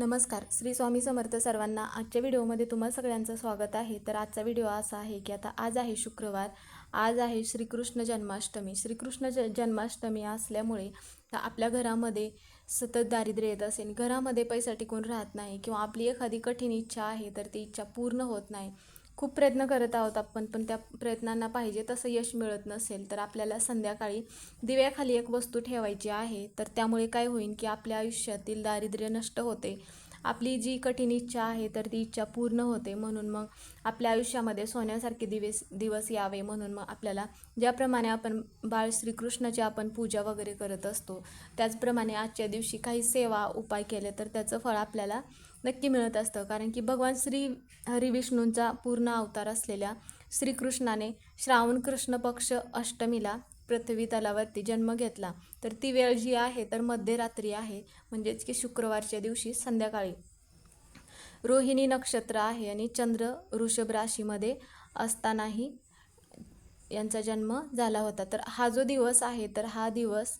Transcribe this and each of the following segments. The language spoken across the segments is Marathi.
नमस्कार. श्री स्वामी समर्थ सर्वांना आजच्या व्हिडिओमध्ये तुम्हाला सगळ्यांचं स्वागत आहे. तर आजचा व्हिडिओ असा आहे की आता आज आहे शुक्रवार. आज आहे श्रीकृष्ण जन्माष्टमी. श्रीकृष्ण ज जन्माष्टमी असल्यामुळे आपल्या घरामध्ये सतत दारिद्र्य येत असेल घरामध्ये पैसा टिकून राहत नाही किंवा आपली एखादी कठीण इच्छा आहे तर ती इच्छा पूर्ण होत नाही. खूप प्रयत्न करत आहोत आपण पण त्या प्रयत्नांना पाहिजे तसं यश मिळत नसेल तर आपल्याला संध्याकाळी दिव्याखाली एक वस्तू ठेवायची आहे तर त्यामुळे काय होईल की आपल्या आयुष्यातील दारिद्र्य नष्ट होते. आपली जी कठीण इच्छा आहे तर ती इच्छा पूर्ण होते म्हणून मग आपल्या आयुष्यामध्ये सोन्यासारखे दिवस दिवस यावे म्हणून मग आपल्याला ज्याप्रमाणे आपण बाळ श्रीकृष्णाची आपण पूजा वगैरे करत असतो त्याचप्रमाणे आजच्या दिवशी काही सेवा उपाय केले तर त्याचं फळ आपल्याला नक्की मिळत असतं. कारण की भगवान श्री हरिविष्णूंचा पूर्ण अवतार असलेल्या श्रीकृष्णाने श्रावण कृष्ण पक्ष अष्टमीला पृथ्वी तलावरती जन्म घेतला. तर ती वेळ जी आहे तर मध्यरात्री आहे. म्हणजेच की शुक्रवारच्या दिवशी संध्याकाळी. रोहिणी नक्षत्र आहे आणि चंद्र वृषभ राशीमध्ये असतानाही यांचा जन्म झाला होता. तर हा जो दिवस आहे तर हा दिवस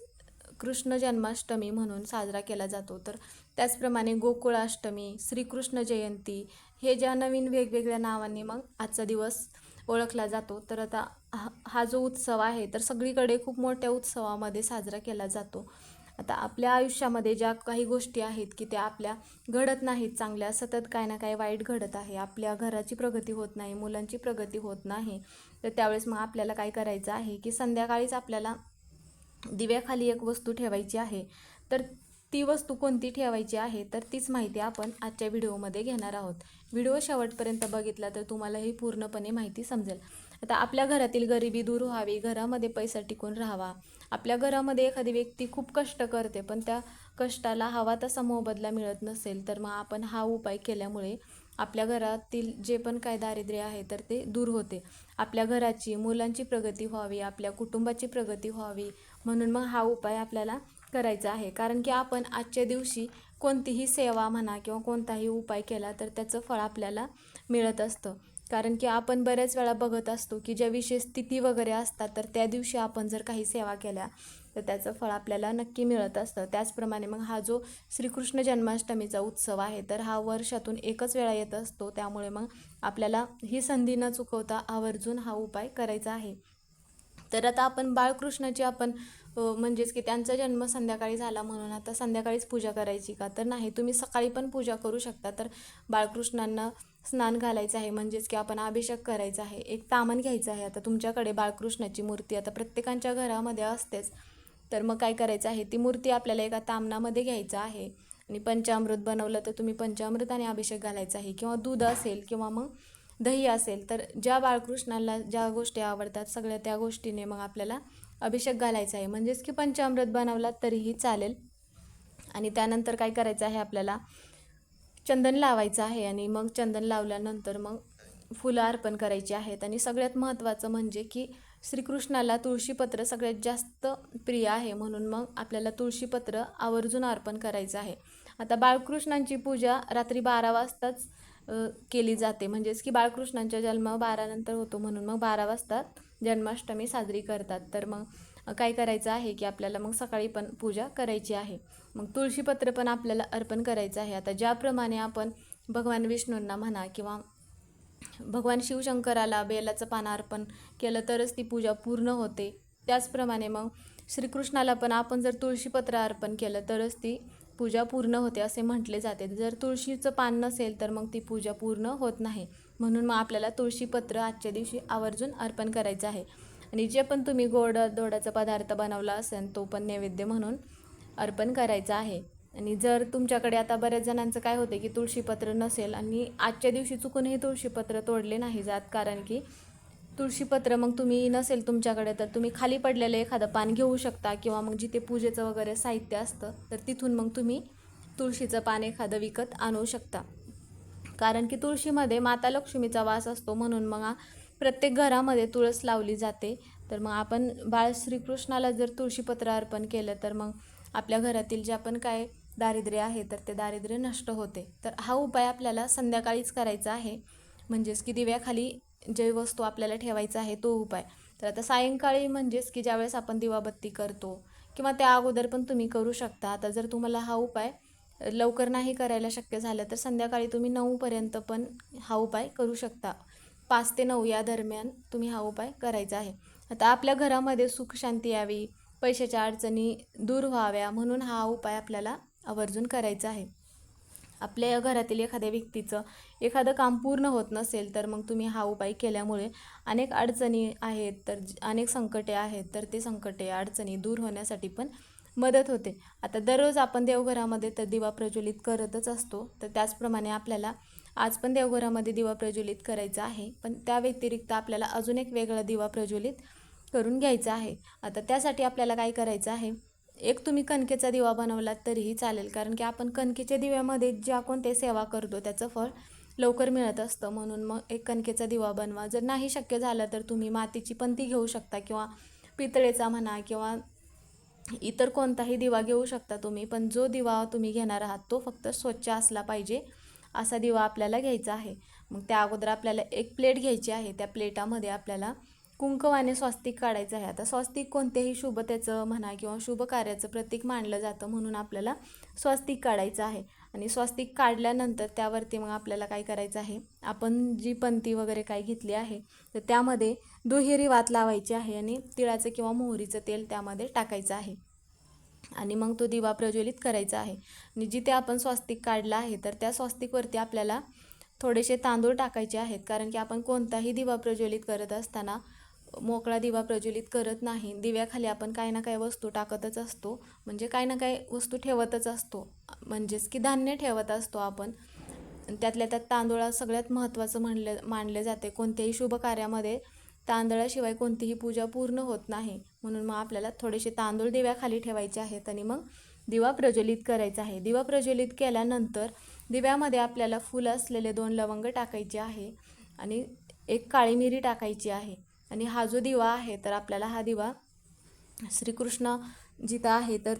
कृष्ण जन्माष्टमी म्हणून साजरा केला जातो. तर त्याचप्रमाणे गोकुळाष्टमी श्रीकृष्ण जयंती हे ज्या नवीन वेगवेगळ्या नावांनी मग आजचा दिवस ओळखला जातो. तर आता हा हा जो उत्सव आहे तर सगळीकडे खूप मोठ्या उत्सवामध्ये साजरा केला जातो. आता आपल्या आयुष्यामध्ये ज्या काही गोष्टी आहेत की त्या आपल्या घडत नाहीत चांगल्या सतत काय ना काय वाईट घडत आहे आपल्या घराची प्रगती होत नाही मुलांची प्रगती होत नाही तर त्यावेळेस मग आपल्याला काय करायचं आहे की संध्याकाळीच आपल्याला दिव्याखाली एक वस्तू ठेवायची आहे. तर ती वस्तू कोणती ठेवायची आहे? तर तीच माहिती आपण आजच्या व्हिडिओमध्ये घेणार आहोत. व्हिडिओ शेवटपर्यंत बघितला तर तुम्हाला ही पूर्णपणे माहिती समजेल. आता आपल्या घरातील गरिबी दूर व्हावी घरामध्ये पैसा टिकून राहावा. आपल्या घरामध्ये एखादी व्यक्ती खूप कष्ट करते पण त्या कष्टाला हवा तसा मोबदला मिळत नसेल तर मग आपण हा उपाय केल्यामुळे आपल्या घरातील जे पण काय दारिद्र्य आहे तर ते दूर होते. आपल्या घराची मुलांची प्रगती व्हावी आपल्या कुटुंबाची प्रगती व्हावी म्हणून मग हा उपाय आपल्याला करायचा आहे. कारण की आपण आजच्या दिवशी कोणतीही सेवा म्हणा किंवा कोणताही उपाय केला तर त्याचं फळ आपल्याला मिळत असतं. कारण की आपण बऱ्याच वेळा बघत असतो की ज्या विशेष स्थिती वगैरे असतात तर त्या दिवशी आपण जर काही सेवा केल्या तर त्याचं फळ आपल्याला नक्की मिळत असतं. त्याचप्रमाणे मग हा जो श्रीकृष्ण जन्माष्टमीचा उत्सव आहे तर हा वर्षातून एकच वेळा येत असतो. त्यामुळे मग आपल्याला ही संधी न चुकवता आवर्जून हा उपाय करायचा आहे. तर आता आपण बाळकृष्णाची आपण म्हणजेच की त्यांचा जन्म संध्याकाळी झाला म्हणून आता संध्याकाळीच पूजा करायची का? तर नाही तुम्ही सकाळी पण पूजा करू शकता. तर बाळकृष्णांना स्नान घालायचं आहे म्हणजेच की आपण अभिषेक करायचा आहे. एक तामण घ्यायचं आहे. आता तुमच्याकडे बाळकृष्णाची मूर्ती आता प्रत्येकांच्या घरामध्ये असतेच. तर मग काय करायचं आहे? ती मूर्ती आपल्याला एका तामणामध्ये घ्यायचं आहे. आणि पंचामृत बनवलं तर तुम्ही पंचामृत आणि अभिषेक घालायचा आहे. किंवा दूध असेल किंवा मग दही असेल तर ज्या बाळकृष्णाला ज्या गोष्टी आवडतात सगळ्या त्या गोष्टीने मग आपल्याला अभिषेक घालायचा आहे. म्हणजेच की पंचामृत बनवला तरीही चालेल. आणि त्यानंतर काय करायचं आहे आपल्याला? चंदन लावायचं आहे आणि मग चंदन लावल्यानंतर मग फुलं अर्पण करायची आहेत. आणि सगळ्यात महत्त्वाचं म्हणजे की श्रीकृष्णाला तुळशीपत्र सगळ्यात जास्त प्रिय आहे. म्हणून मग आपल्याला तुळशीपत्र आवर्जून अर्पण करायचं आहे. आता बाळकृष्णांची पूजा रात्री बारा वाजताच केली जाते. म्हणजेच की बाळकृष्णांचा जन्म बारानंतर होतो म्हणून मग बारा वाजता जन्माष्टमी साजरी करतात. तर मग काय करायचं आहे की आपल्याला मग सकाळी पण पूजा करायची आहे. मग तुळशीपत्र पण आपल्याला अर्पण करायचं आहे. आता ज्याप्रमाणे आपण भगवान विष्णूंना म्हणा किंवा भगवान शिवशंकराला बेलाचं पान अर्पण केलं तरच ती पूजा पूर्ण होते. त्याचप्रमाणे मग श्रीकृष्णाला पण आपण जर तुळशीपत्र अर्पण केलं तरच ती पूजा पूर्ण होते असे म्हटले जाते. जर तुळशीचं पान नसेल तर मग ती पूजा पूर्ण होत नाही. म्हणून मग आपल्याला तुळशीपत्र आजच्या दिवशी आवर्जून अर्पण करायचं आहे. आणि जे पण तुम्ही गोड धोडाचा पदार्थ बनवला असेल तो पण नैवेद्य म्हणून अर्पण करायचा आहे. आणि जर तुमच्याकडे आता बऱ्याच जणांचं काय होतं की तुळशीपत्र नसेल आणि आजच्या दिवशी चुकूनही तुळशीपत्र तोडले नाही जात कारण की तुळशीपत्र मग तुम्ही नसेल तुमच्याकडे तर तुम्ही खाली पडलेलं एखादं पान घेऊ शकता किंवा मग जिथे पूजेचं वगैरे साहित्य असतं तर तिथून मग तुम्ही तुळशीचं पान एखादं विकत आणू शकता. कारण की तुळशीमध्ये माता लक्ष्मीचा वास असतो म्हणून मग प्रत्येक घरामध्ये तुळस लावली जाते. तर मग आपण बाळ श्रीकृष्णाला जर तुळशीपत्र अर्पण केलं तर मग आपल्या घरातील जे आपण काय दारिद्र्य आहे तर ते दारिद्र्य नष्ट होते. तर हा उपाय आपल्याला संध्याकाळीच करायचा आहे. म्हणजेच की दिव्याखाली जे वस्तू आपल्याला ठेवायचा आहे तो उपाय. तर आता सायंकाळी म्हणजेच की ज्यावेळेस आपण दिवाबत्ती करतो किंवा त्या अगोदर पण तुम्ही करू शकता. आता जर तुम्हाला हा उपाय लवकर नाही करायला शक्य झालं तर संध्याकाळी तुम्ही नऊपर्यंत पण हा उपाय करू शकता. पाच ते नऊ या दरम्यान तुम्ही हा उपाय करायचा आहे. आता आपल्या घरामध्ये सुख शांती यावी पैशाच्या अडचणी दूर व्हाव्या म्हणून हा उपाय आपल्याला आवर्जून करायचा आहे. आपल्या घरातील एखाद्या व्यक्तीचं एखादं काम पूर्ण होत नसेल तर मग तुम्ही हा उपाय केल्यामुळे अनेक अडचणी आहेत तर ज- अनेक संकटे आहेत तर ते संकटे अडचणी दूर होण्यासाठी पण मदत होते. आता दररोज आपण देवघरामध्ये तर दिवा प्रज्वलित करतच असतो तर त्याचप्रमाणे आपल्याला आज पण देवघरामध्ये दिवा प्रज्वलित करायचा आहे पण त्या व्यतिरिक्त आपल्याला अजून एक वेगळा दिवा प्रज्वलित करून घ्यायचा आहे. आता त्यासाठी आपल्याला काय करायचं आहे? एक तुम्ही कणकेचा दिवा बनवलात तरीही चालेल कारण की आपण कणकेच्या दिव्यामध्ये ज्या कोणते सेवा करतो त्याचं फळ लवकर मिळत असतं. म्हणून मग एक कणकेचा दिवा बनवा. जर नाही शक्य झालं तर तुम्ही मातीची पंती घेऊ शकता किंवा पितळेचा म्हणा किंवा इतर कोणताही दिवा घेऊ शकता तुम्ही पण जो दिवा तुम्ही घेणार आहात तो फक्त स्वच्छ असला पाहिजे असा दिवा आपल्याला घ्यायचा आहे. मग त्या अगोदर आपल्याला एक प्लेट घ्यायची आहे. त्या प्लेटामध्ये आपल्याला कुंकवाने स्वस्तिक काढायचं आहे. आता स्वस्तिक कोणत्याही त्याचं म्हणा किंवा शुभ कार्याचं प्रतीक मानलं जातं म्हणून आपल्याला स्वस्तिक काढायचं आहे. आणि स्वस्तिक काढल्यानंतर त्यावरती मग आपल्याला काय करायचं आहे? आपण जी पंती वगैरे काय घेतली आहे तर त्यामध्ये दुहेरी वात लावायची आहे आणि तिळाचं किंवा मोहरीचं तेल त्यामध्ये टाकायचं आहे. आणि मग तो दिवा प्रज्वलित करायचा आहे. आणि जिथे आपण स्वस्तिक काढला आहे तर त्या स्वस्तिकवरती आपल्याला थोडेसे तांदूळ टाकायचे आहेत. कारण की आपण कोणताही दिवा प्रज्वलित करत असताना मोकळा दिवा प्रज्वलित करत नाही. दिव्याखाली आपण काही ना काही वस्तू टाकतच असतो. म्हणजे काही ना काही वस्तू ठेवतच असतो. म्हणजेच की धान्य ठेवत असतो आपण. त्यातल्या त्यात तांदूळा सगळ्यात महत्त्वाचं म्हणलं मानले जाते. कोणत्याही शुभ कार्यामध्ये तांदळाशिवाय कोणतीही पूजा पूर्ण होत नाही. म्हणून मग आपल्याला थोडेसे तांदूळ दिव्याखाली ठेवायचे आहेत आणि मग दिवा प्रज्वलित करायचा आहे. दिवा प्रज्वलित केल्यानंतर दिव्यामध्ये आपल्याला फुलं असलेले दोन लवंग टाकायचे आहे. आणि एक काळी मिरी टाकायची आहे. आणि हा जो दिवा आहे तर आपल्याला हा दिवा श्रीकृष्ण जिथं आहे तर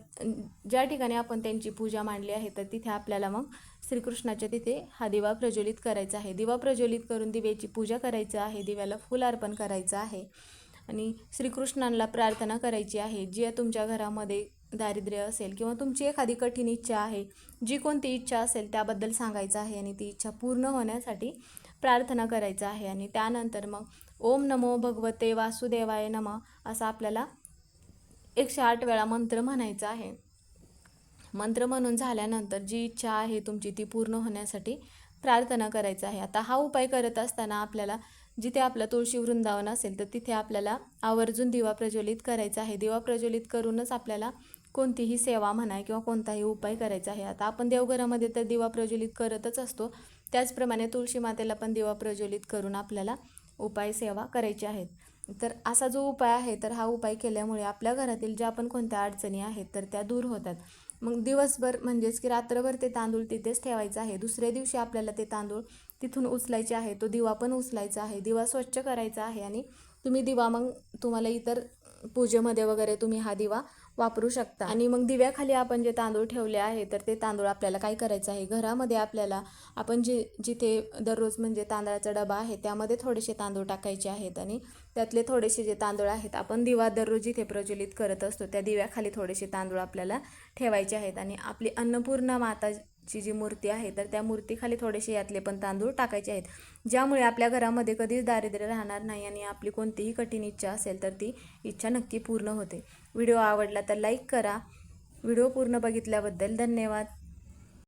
ज्या ठिकाणी आपण त्यांची पूजा मांडली आहे तर तिथे आपल्याला मग श्रीकृष्णाच्या तिथे हा दिवा प्रज्वलित करायचा आहे. दिवा प्रज्वलित करून दिव्याची पूजा करायचं आहे दिव्याला फुल अर्पण करायचं आहे आणि श्रीकृष्णांना प्रार्थना करायची आहे. जी तुमच्या घरामध्ये दारिद्र्य असेल किंवा तुमची एखादी कठीण इच्छा आहे जी कोणती इच्छा असेल त्याबद्दल सांगायचं आहे आणि ती इच्छा पूर्ण होण्यासाठी प्रार्थना करायचं आहे आणि त्यानंतर मग ओम नमो भगवते वासुदेवाय नम असा आपल्याला एकशे आठ वेळा मंत्र म्हणायचा आहे. मंत्र म्हणून झाल्यानंतर जी इच्छा आहे तुमची ती पूर्ण होण्यासाठी प्रार्थना करायचं आहे. आता हा उपाय करत असताना आपल्याला जिथे आपलं तुळशी वृंदावन असेल तर तिथे आपल्याला आवर्जून दिवा प्रज्वलित करायचा आहे. दिवा प्रज्वलित करूनच आपल्याला कोणतीही सेवा म्हणा किंवा कोणताही उपाय करायचा आहे. आता आपण देवघरामध्ये तर दिवा प्रज्वलित करतच असतो. त्याचप्रमाणे तुळशी मातेला पण दिवा प्रज्वलित करून आपल्याला उपाय सेवा करायची आहेत. तर असा जो उपाय आहे तर हा उपाय केल्यामुळे आपल्या घरातील ज्या पण कोणत्या अडचणी आहेत तर त्या दूर होतात. मग दिवसभर म्हणजेच की रात्रभर ते तांदूळ तिथेच ठेवायचं आहे. दुसऱ्या दिवशी आपल्याला ते तांदूळ तिथून उचलायचे आहे. तो दिवा पण उचलायचा आहे. दिवा स्वच्छ करायचा आहे आणि तुम्ही दिवा मग तुम्हाला इतर पूजेमध्ये वगैरे तुम्ही हा दिवा वापरू शकता. आणि मग दिव्याखाली आपण जे तांदूळ ठेवले आहे तर ते तांदूळ आपल्याला काय करायचं आहे? घरामध्ये आपल्याला आपण जे जिथे दररोज म्हणजे तांदळाचा डबा आहे त्यामध्ये थोडेसे तांदूळ टाकायचे आहेत आणि त्यातले थोडेसे जे तांदूळ आहेत आपण दिवा दररोज जिथे प्रज्वलित करत असतो त्या दिव्याखाली थोडेसे तांदूळ आपल्याला ठेवायचे आहेत. आणि आपली अन्नपूर्णा माताची जी मूर्ती आहे तर त्या मूर्तीखाली थोडेसे यातले पण तांदूळ टाकायचे आहेत. ज्यामुळे आपल्या घरामध्ये कधीच दारिद्र्य राहणार नाही आणि आपली कोणतीही कठीण इच्छा असेल तर ती इच्छा नक्की पूर्ण होते. व्हिडिओ आवडला तर लाईक करा. व्हिडिओ पूर्ण बघितल्याबद्दल धन्यवाद.